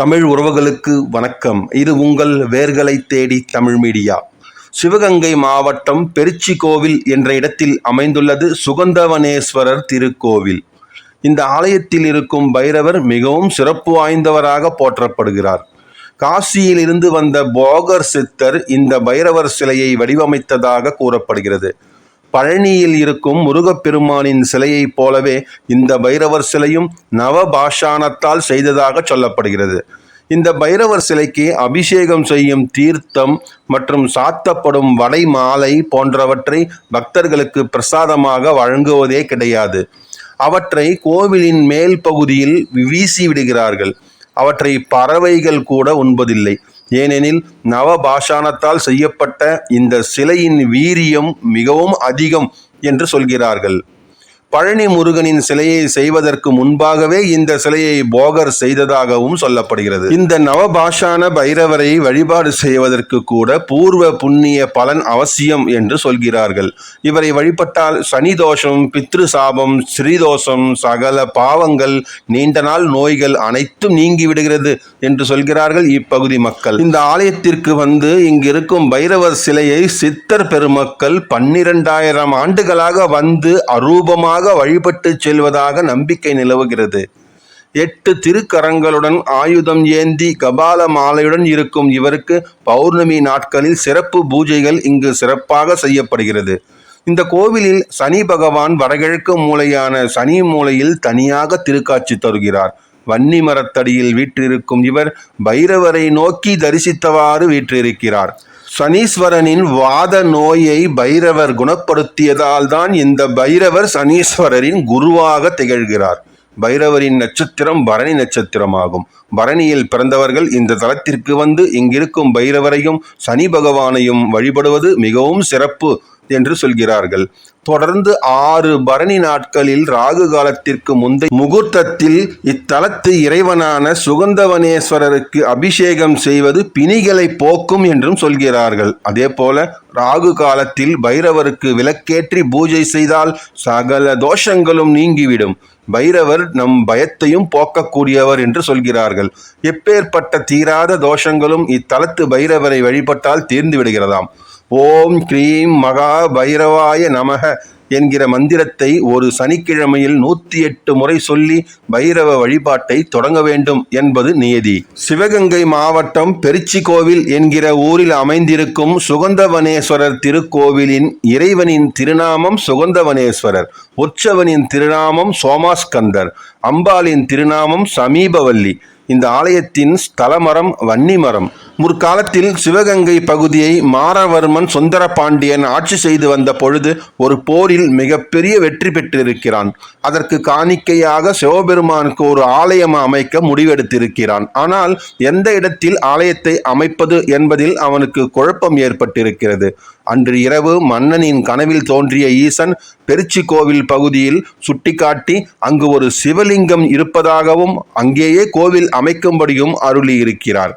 தமிழ் உறவுகளுக்கு வணக்கம். இது உங்கள் வேர்களை தேடி தமிழ் மீடியா. சிவகங்கை மாவட்டம் பெருச்சிக்கோவில் என்ற இடத்தில் அமைந்துள்ளது சுகந்தவனேஸ்வரர் திருக்கோவில். இந்த ஆலயத்தில் இருக்கும் பைரவர் மிகவும் சிறப்பு வாய்ந்தவராக போற்றப்படுகிறார். காசியில் இருந்து வந்த போகர் சித்தர் இந்த பைரவர் சிலையை வடிவமைத்ததாக கூறப்படுகிறது. பழனியில் இருக்கும் முருகப்பெருமானின் சிலையைப் போலவே இந்த பைரவர் சிலையும் நவபாஷானத்தால் செய்ததாக சொல்லப்படுகிறது. இந்த பைரவர் சிலைக்கு அபிஷேகம் செய்யும் தீர்த்தம் மற்றும் சாத்தப்படும் வடை மாலை போன்றவற்றை பக்தர்களுக்கு பிரசாதமாக வழங்குவதே கிடையாது. அவற்றை கோவிலின் மேல் பகுதியில் வீசி விடுகிறார்கள் அவற்றை பறவைகள் கூட உண்பதில்லை. ஏனெனில் நவபாஷானத்தால் செய்யப்பட்ட இந்த சிலையின் வீரியம் மிகவும் அதிகம் என்று சொல்கிறார்கள். பழனி முருகனின் சிலையை செய்வதற்கு முன்பாகவே இந்த சிலையை போகர் செய்ததாகவும் சொல்லப்படுகிறது. இந்த நவபாஷான பைரவரை வழிபாடு செய்வதற்கு கூட பூர்வ புண்ணிய பலன் அவசியம் என்று சொல்கிறார்கள். இவரை வழிபட்டால் சனி தோஷம் பித்ரு சாபம் ஸ்ரீதோஷம் சகல பாவங்கள் நீண்ட நாள் நோய்கள் அனைத்தும் நீங்கிவிடுகிறது என்று சொல்கிறார்கள் இப்பகுதி மக்கள். இந்த ஆலயத்திற்கு வந்து இங்கிருக்கும் பைரவர் சிலையை சித்தர் பெருமக்கள் பன்னிரண்டாயிரம் ஆண்டுகளாக வந்து அரூபமாக வழிபட்டு செல்வதாக நம்பிக்கை நிலவுகிறது. எட்டு திருக்கரங்களுடன் ஆயுதம் ஏந்தி கபால மாலையுடன் இருக்கும் இவருக்கு பௌர்ணமி நாட்களில் சிறப்பு பூஜைகள் இங்கு சிறப்பாக செய்யப்படுகிறது. இந்த கோவிலில் சனி பகவான் வடகிழக்கு மூலையான சனி மூலையில் தனியாக திருக்காட்சி தருகிறார். வன்னி மரத்தடியில் வீற்றிருக்கும் இவர் பைரவரை நோக்கி தரிசித்தவாறு வீற்றிருக்கிறார். சனீஸ்வரனின் வாத நோயை பைரவர் குணப்படுத்தியதால் தான் இந்த பைரவர் சனீஸ்வரரின் குருவாக திகழ்கிறார். பைரவரின் நட்சத்திரம் பரணி நட்சத்திரமாகும். பரணியில் பிறந்தவர்கள் இந்த தலத்திற்கு வந்து இங்கிருக்கும் பைரவரையும் சனி பகவானையும் வழிபடுவது மிகவும் சிறப்பு. என்று சொல்கிறார்கள். தொடர்ந்து ஆறு பரணி நாட்களில் ராகு காலத்திற்கு முந்தைய முகூர்த்தத்தில் இத்தலத்து இறைவனான சுகந்தவனேஸ்வரருக்கு அபிஷேகம் செய்வது பிணிகளை போக்கும் என்றும் சொல்கிறார்கள். அதே போல ராகு காலத்தில் பைரவருக்கு விளக்கேற்றி பூஜை செய்தால் சகல தோஷங்களும் நீங்கிவிடும். பைரவர் நம் பயத்தையும் போக்கக்கூடியவர் என்று சொல்கிறார்கள். எப்பேற்பட்ட தீராத தோஷங்களும் இத்தலத்து பைரவரை வழிபட்டால் தீர்ந்து விடுகிறதாம். ஓம் கிரீம் மகா பைரவாய நமக என்கிற மந்திரத்தை ஒரு சனிக்கிழமையில் நூற்றி எட்டு முறை சொல்லி பைரவ வழிபாட்டை தொடங்க வேண்டும் என்பது நியதி. சிவகங்கை மாவட்டம் பெருச்சிக்கோவில் என்கிற ஊரில் அமைந்திருக்கும் சுகந்தவனேஸ்வரர் திருக்கோவிலின் இறைவனின் திருநாமம் சுகந்தவனேஸ்வரர் உற்சவனின் திருநாமம் சோமாஸ்கந்தர் அம்பாளின் திருநாமம் சமீபவல்லி இந்த ஆலயத்தின் ஸ்தலமரம் வன்னிமரம். முற்காலத்தில் சிவகங்கை பகுதியை மாரவர்மன் சுந்தர பாண்டியன் ஆட்சி செய்து வந்த பொழுது ஒரு போரில் மிகப்பெரிய வெற்றி பெற்றிருக்கிறான். அதற்கு காணிக்கையாக சிவபெருமானுக்கு ஒரு ஆலயம் அமைக்க முடிவெடுத்திருக்கிறான். ஆனால் எந்த இடத்தில் ஆலயத்தை அமைப்பது என்பதில் அவனுக்கு குழப்பம் ஏற்பட்டிருக்கிறது. அன்று இரவு மன்னனின் கனவில் தோன்றிய ஈசன் பெருச்சி கோவில் பகுதியில் சுட்டிக்காட்டி அங்கு ஒரு சிவலிங்கம் இருப்பதாகவும் அங்கேயே கோவில் அமைக்கும்படியும் அருளியிருக்கிறார்.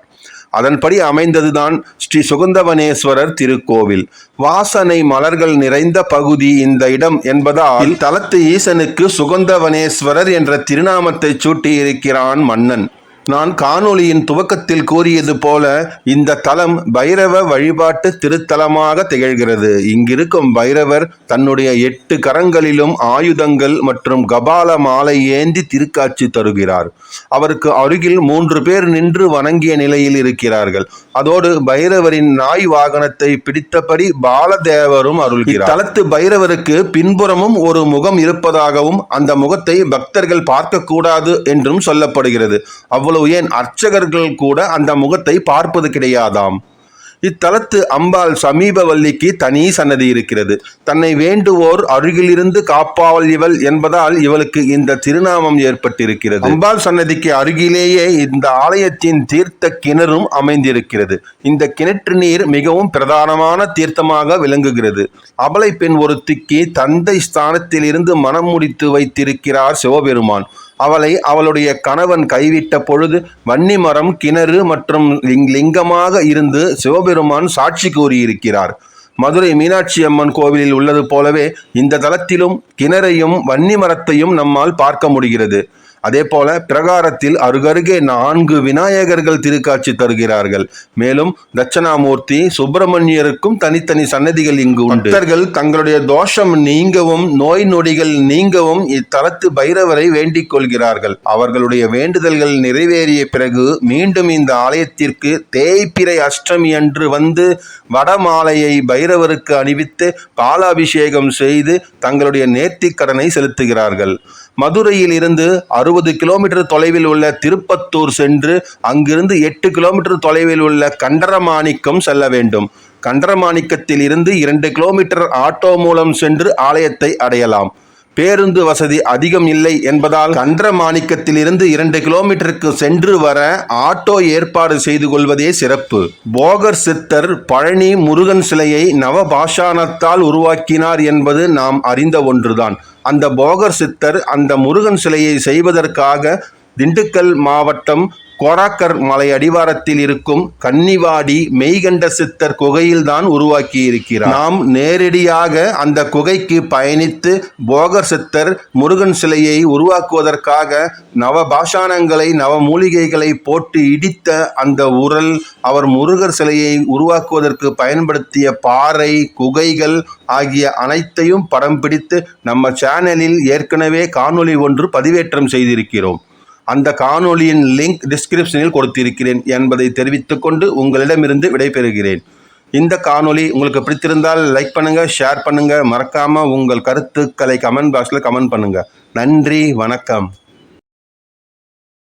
அதன்படி அமைந்ததுதான் ஸ்ரீ சுகந்தவனேஸ்வரர் திருக்கோவில். வாசனை மலர்கள் நிறைந்த பகுதி இந்த இடம் என்பதால் தலத்து ஈசனுக்கு சுகந்தவனேஸ்வரர் என்ற திருநாமத்தை சூட்டியிருக்கிறான் மன்னன். நான் காணொளியின் துவக்கத்தில் கூறியது போல இந்த தலம் பைரவ வழிபாட்டு திருத்தலமாக திகழ்கிறது. இங்கிருக்கும் பைரவர் தன்னுடைய எட்டு கரங்களிலும் ஆயுதங்கள் மற்றும் கபால மாலை ஏந்தி திருக்காட்சி தருகிறார். அவருக்கு அருகில் மூன்று பேர் நின்று வணங்கிய நிலையில் இருக்கிறார்கள். அதோடு பைரவரின் நாய் வாகனத்தை பிடித்தபடி பாலதேவரும் அருள்கிறார். தலத்து பைரவருக்கு பின்புறமும் ஒரு முகம் இருப்பதாகவும் அந்த முகத்தை பக்தர்கள் பார்க்கக்கூடாது என்றும் சொல்லப்படுகிறது. அவ்வளவு அவ்வளவு ஏன் அர்ச்சகர்கள் கூட அந்த முகத்தை பார்ப்பது கிடையாதாம்? இத்தலத்து அம்பாள் சமீபவல்லிக்கு தனி சன்னதி இருக்கிறது. தன்னை வேண்டுவோர் அருகிலிருந்து காப்பாவல் இவள் என்பதால் இவளுக்கு இந்த திருநாமம் ஏற்பட்டிருக்கிறது. அம்பாள் சன்னதிக்கு அருகிலேயே இந்த ஆலயத்தின் தீர்த்த கிணறும் அமைந்திருக்கிறது. இந்த கிணற்று நீர் மிகவும் பிரதானமான தீர்த்தமாக விளங்குகிறது. அபலை பெண் ஒருத்திக்கு தந்தை ஸ்தானத்திலிருந்து மனம் முடித்து வைத்திருக்கிறார் சிவபெருமான். அவளை அவளுடைய கணவன் கைவிட்ட பொழுது வன்னி மரம் கிணறு மற்றும் லிங்- லிங்கமாக இருந்து சிவபெருமான் சாட்சி கூறியிருக்கிறார். மதுரை மீனாட்சி அம்மன் கோவிலில் உள்ளது போலவே இந்த தலத்திலும் கிணறையும் வன்னி மரத்தையும் நம்மால் பார்க்க முடிகிறது. அதே போல பிரகாரத்தில் அருகருகே நான்கு விநாயகர்கள் திருக்காட்சி தருகிறார்கள். மேலும் தட்சணாமூர்த்தி சுப்பிரமணியருக்கும் தனித்தனி சன்னதிகள் இங்கு உண்டு. தங்களுடைய தோஷம் நீங்கவும் நோய் நொடிகள் நீங்கவும் இத்தலத்து பைரவரை வேண்டிக் கொள்கிறார்கள். அவர்களுடைய வேண்டுதல்கள் நிறைவேறிய பிறகு மீண்டும் இந்த ஆலயத்திற்கு தேய்பிறை அஷ்டமி அன்று வந்து வடமாலையை பைரவருக்கு அணிவித்து பாலாபிஷேகம் செய்து தங்களுடைய நேர்த்திக் கடனை செலுத்துகிறார்கள். மதுரையில் இருந்து அறுபது கிலோமீட்டர் தொலைவில் உள்ள திருப்பத்தூர் சென்று அங்கிருந்து எட்டு கிலோமீட்டர் தொலைவில் உள்ள கண்டரமாணிக்கம் செல்ல வேண்டும். கண்டரமாணிக்கத்தில் இருந்து இரண்டு கிலோமீட்டர் ஆட்டோ மூலம் சென்று ஆலயத்தை அடையலாம். பேருந்து வசதி அதிகம் இல்லை என்பதால் கண்டரமாணிக்கத்திலிருந்து இரண்டு கிலோமீட்டருக்கு சென்று வர ஆட்டோ ஏற்பாடு செய்து கொள்வதே சிறப்பு. போகர் சித்தர் பழனி முருகன் சிலையை நவபாஷாணத்தால் உருவாக்கினார் என்பது நாம் அறிந்த ஒன்றுதான். அந்த போகர் சித்தர் அந்த முருகன் சிலையை செய்வதற்காக திண்டுக்கல் மாவட்டம் கோராக்கர் மலை அடிவாரத்தில் இருக்கும் கன்னிவாடி மெய்கண்ட சித்தர் குகையில்தான் உருவாக்கி இருக்கிறார் நாம் நேரடியாக அந்த குகைக்கு பயணித்து போகர் சித்தர் முருகன் சிலையை உருவாக்குவதற்காக நவபாஷாணங்களை நவ மூலிகைகளை போட்டு இடித்த அந்த உரல் அவர் முருகர் சிலையை உருவாக்குவதற்கு பயன்படுத்திய பாறை குகைகள் ஆகிய அனைத்தையும் படம் பிடித்து நம்ம சேனலில் ஏற்கனவே காணொளி ஒன்று பதிவேற்றம் செய்திருக்கிறோம். அந்த காணொளியின் லிங்க் டிஸ்கிரிப்ஷனில் கொடுத்திருக்கிறேன் என்பதை தெரிவித்துக்கொண்டு உங்களிடமிருந்து விடைபெறுகிறேன். இந்த காணொளி உங்களுக்கு பிடித்திருந்தால் லைக் பண்ணுங்கள் ஷேர் பண்ணுங்கள் மறக்காமல் உங்கள் கருத்துக்களை கமெண்ட் பாக்ஸில் கமெண்ட் பண்ணுங்கள் நன்றி வணக்கம்.